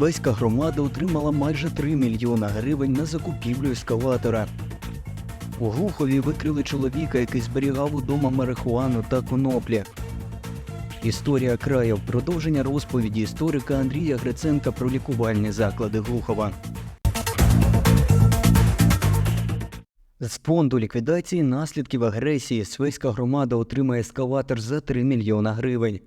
Свеська громада отримала майже 3 мільйона гривень на закупівлю ескалатора. У Глухові викрили чоловіка, який зберігав удома марихуану та коноплі. Історія краю продовження розповіді історика Андрія Гриценка про лікувальні заклади Глухова. З фонду ліквідації наслідків агресії Свеська громада отримає ескалатор за 3 мільйона гривень.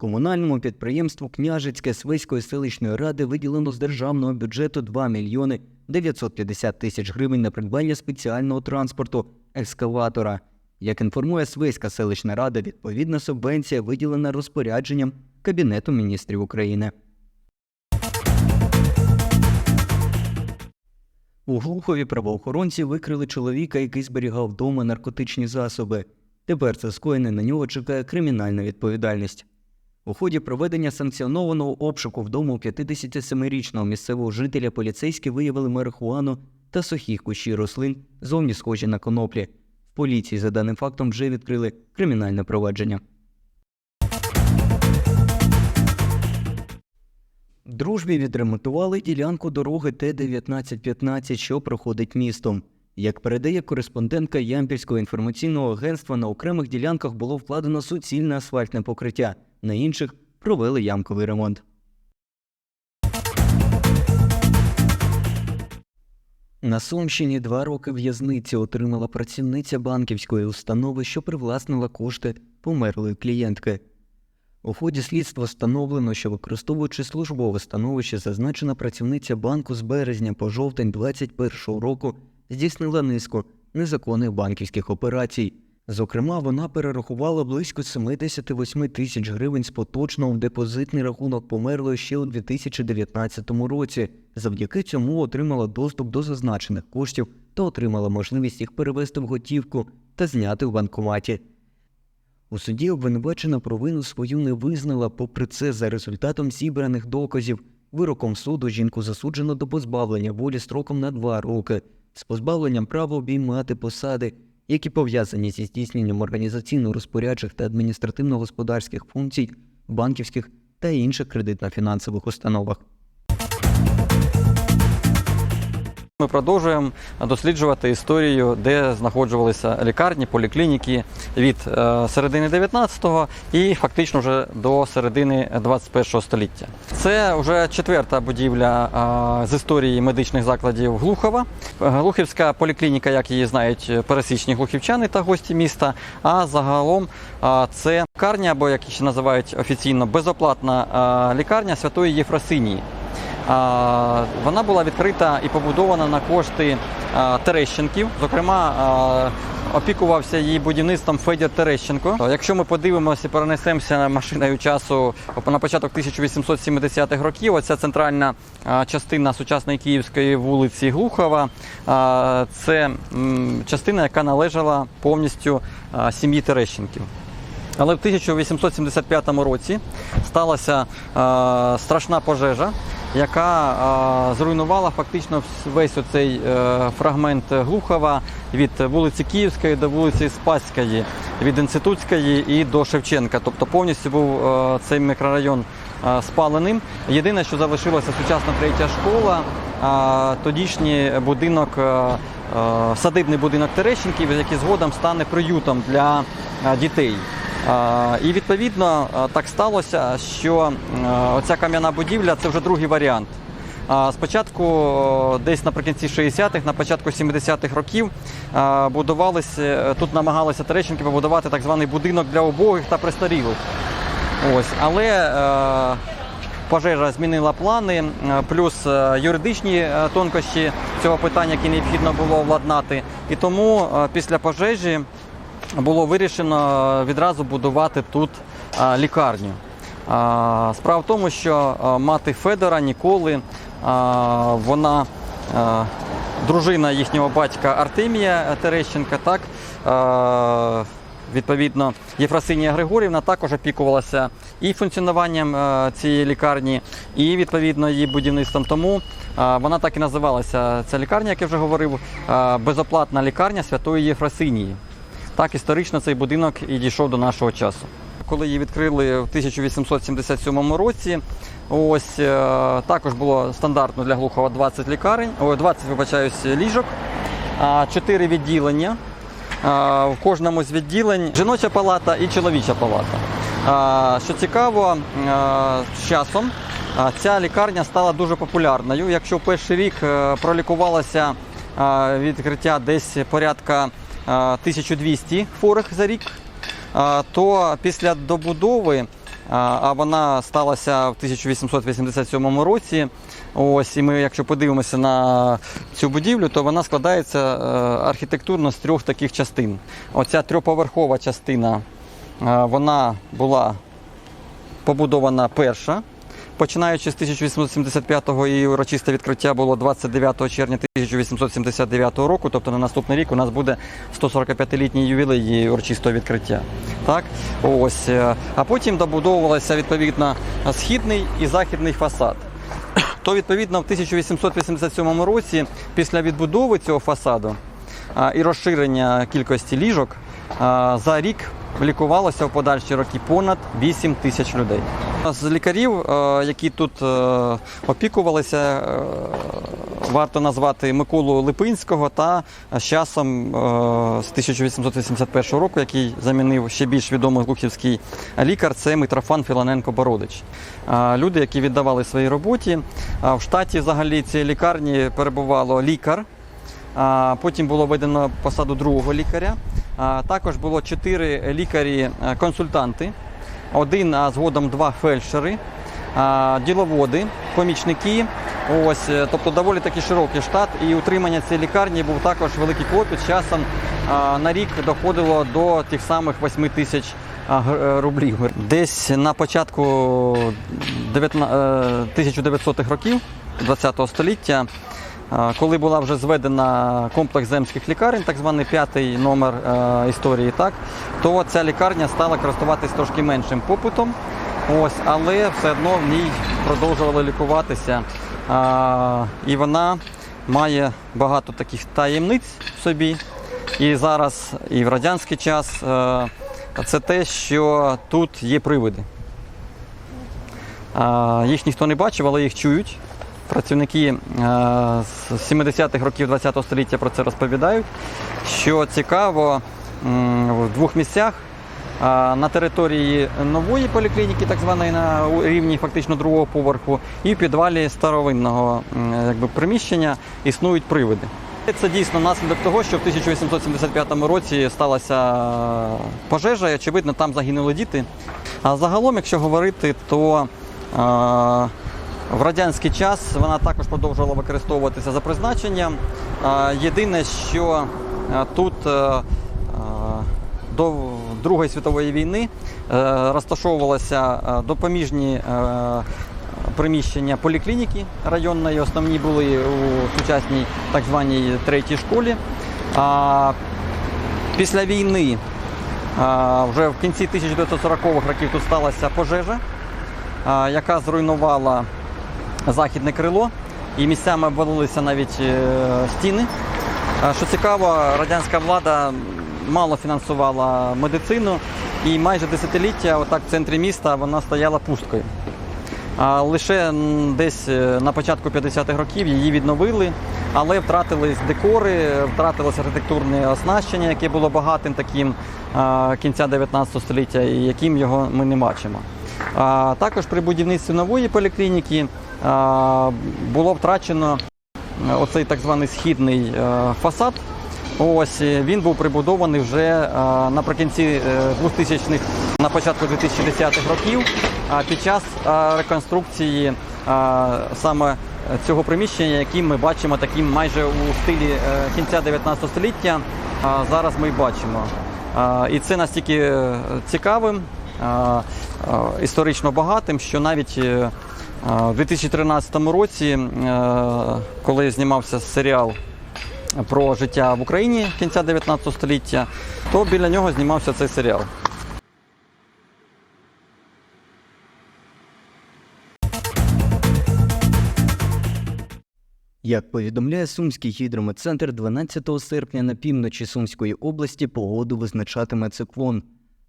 Комунальному підприємству Княжицьке Свеської селищної ради виділено з державного бюджету 2 мільйони 950 тисяч гривень на придбання спеціального транспорту ескалатора. Як інформує Свеська селищна рада, відповідна субвенція виділена розпорядженням Кабінету міністрів України. У Глухові правоохоронці викрили чоловіка, який зберігав вдома наркотичні засоби. Тепер це скоєне на нього чекає кримінальна відповідальність. У ході проведення санкціонованого обшуку вдома 57-річного місцевого жителя поліцейські виявили марихуану та сухі кущі рослин, зовні схожі на коноплі. В поліції за даним фактом вже відкрили кримінальне провадження. Дружбі відремонтували ділянку дороги Т-1915, що проходить містом. Як передає кореспондентка Ямпільського інформаційного агентства, на окремих ділянках було вкладено суцільне асфальтне покриття, на інших провели ямковий ремонт. На Сумщині два роки в'язниці отримала працівниця банківської установи, що привласнила кошти померлої клієнтки. У ході слідства встановлено, що використовуючи службове становище, зазначена працівниця банку з березня по жовтень 2021 року здійснила низку незаконних банківських операцій. Зокрема, вона перерахувала близько 78 тисяч гривень з поточного в депозитний рахунок померлої ще у 2019 році. Завдяки цьому отримала доступ до зазначених коштів та отримала можливість їх перевести в готівку та зняти в банкоматі. У суді обвинувачена провину свою не визнала, попри це, за результатом зібраних доказів, вироком суду жінку засуджено до позбавлення волі строком на два роки з позбавленням права обіймати посади, які пов'язані зі здійсненням організаційно-розпорядчих та адміністративно-господарських функцій в банківських та інших кредитно-фінансових установах. Ми продовжуємо досліджувати історію, де знаходжувалися лікарні, поліклініки від е, середини 19-го і фактично вже до середини 21-го століття. Це вже четверта будівля е, з історії медичних закладів Глухова. Е, Глухівська поліклініка, як її знають пересічні глухівчани та гості міста. А загалом це лікарня, або як її ще називають офіційно, безоплатна лікарня Святої Єфросинії. Вона була відкрита і побудована на кошти Терещенків. Зокрема, опікувався її будівництвом Федір Терещенко. Якщо ми подивимося перенесемося машиною часу на початок 1870-х років, оця центральна частина сучасної Київської вулиці Глухова, це частина, яка належала повністю сім'ї Терещенків. Але в 1875 році сталася страшна пожежа, яка е, зруйнувала фактично весь оцей е, фрагмент Глухова від вулиці Київської до вулиці Спаської, від Інститутської і до Шевченка. Тобто повністю був е, цей мікрорайон е, спаленим. Єдине, що залишилося сучасна третя школа, е, тодішній будинок. Е, е, Садибний будинок Терещенків, який згодом стане приютом для е, дітей. І відповідно так сталося, що оця кам'яна будівля це вже другий варіант. Спочатку, десь наприкінці 60-х, на початку 70-х років будувалися, тут намагалися Терещенки побудувати так званий будинок для убогих та престарілих. Ось, але е, пожежа змінила плани, е, плюс е, юридичні е, тонкощі цього питання, які необхідно було владнати. І тому е, після пожежі було вирішено відразу будувати тут лікарню. Справа в тому, що мати Федора ніколи вона дружина їхнього батька Артемія Терещенка, так відповідно Єфросинія Григорівна також опікувалася і функціонуванням цієї лікарні, і відповідно її будівництвом. Тому вона так і називалася ця лікарня, як я вже говорив, безоплатна лікарня Святої Єфросинії. Так історично цей будинок і дійшов до нашого часу. коли її відкрили в 1877 році. Ось е, також було стандартно для глухого 20 лікарень, ой, 20, вибачаюсь, ліжок, а, 4 відділення. В кожному з відділень жіноча палата і чоловіча палата. Що цікаво, з часом ця лікарня стала дуже популярною. Якщо в перший рік е, пролікувалося відкриття десь порядка 1200 хворих за рік, то після добудови, а вона сталася в 1887 році. Ось, і ми, якщо подивимося на цю будівлю, то вона складається е, архітектурно з трьох таких частин. Оця трьохповерхова частина е, вона була побудована перша. Починаючи з 1875-го і урочисте відкриття було 29 червня 1879 року, тобто на наступний рік у нас буде 145-літній ювілей її урочистого відкриття. Так? Ось. е, А потім добудовувалися відповідно східний і західний фасад. То відповідно в 1887 році, після відбудови цього фасаду і розширення кількості ліжок, за рік лікувалося в подальші роки понад 8 тисяч людей. З лікарів, е, які тут е, опікувалися, е, варто назвати Миколу Липинського та з часом з 1881 року, який замінив ще більш відомий глухівський лікар, це Митрофан Філоненко Бородич. Люди, які віддавали своїй роботі. В штаті взагалі цієї лікарні перебувало лікар. А, Потім було введено посаду другого лікаря. Також було чотири лікарі-консультанти, один, а згодом два фельдшери, діловоди, помічники. Ось, е, тобто доволі таки широкий штат. І утримання цієї лікарні був також великий клопіт. Часом на рік доходило до тих самих 8 тисяч е, рублів. Десь на початку 1900-х років ХХ століття. Коли була вже зведена комплекс земських лікарень, так званий п'ятий номер е, історії, так, то ця лікарня стала користуватись трошки меншим попитом. Ось, але все одно в ній продовжували лікуватися. А, і вона має багато таких таємниць в собі. І зараз, і в радянський час е, це те, що тут є привиди. Їх ніхто не бачив, але їх чують. Працівники е, з 70-х років ХХ століття про це розповідають. Що цікаво, в двох місцях на території нової поліклініки, так званої на рівні фактично другого поверху, і в підвалі старовинного якби, приміщення існують привиди. Це дійсно наслідок того, що в 1875 році сталася пожежа, і очевидно, там загинули діти. А загалом, якщо говорити, то е, в радянський час вона також продовжувала використовуватися за призначенням. Єдине, що е, тут е, е, до Другої світової війни розташовувалися допоміжні приміщення поліклініки районної, основні були у сучасній так званій третій школі. А після війни, вже в кінці 1940-х років тут сталася пожежа, яка зруйнувала західне крило, і місцями обвалилися навіть е, стіни. Що цікаво, радянська влада мало фінансувала медицину, і майже десятиліття, отак в центрі міста, вона стояла пусткою. А лише десь е, на початку 50-х років її відновили, але втратились декори, втратилось архітектурне оснащення, яке було багатим таким кінця 19 століття, і яким його ми не бачимо. А, також при будівництві нової поліклініки було втрачено е, оцей так званий східний е, фасад. Ось е, він був прибудований вже наприкінці е, 2000-х, на початку 2010-х років, а під час реконструкції саме цього приміщення, яким ми бачимо таким майже у стилі кінця 19 століття. Зараз ми бачимо. І це настільки цікавим, історично багатим, що навіть у 2013 році, е, коли знімався серіал про життя в Україні кінця 19 століття, то біля нього знімався цей серіал. Як повідомляє Сумський гідрометцентр, 12 серпня на півночі Сумської області погоду визначатиме циклон.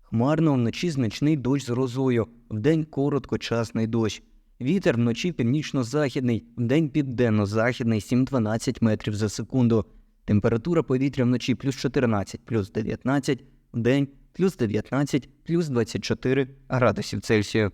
Хмарно вночі значний дощ з грозою, вдень короткочасний дощ. Вітер вночі північно-західний, вдень південно-західний 7-12 метрів за секунду. Температура повітря вночі плюс 14, плюс 19, вдень плюс 19, плюс 24 градусів Цельсію.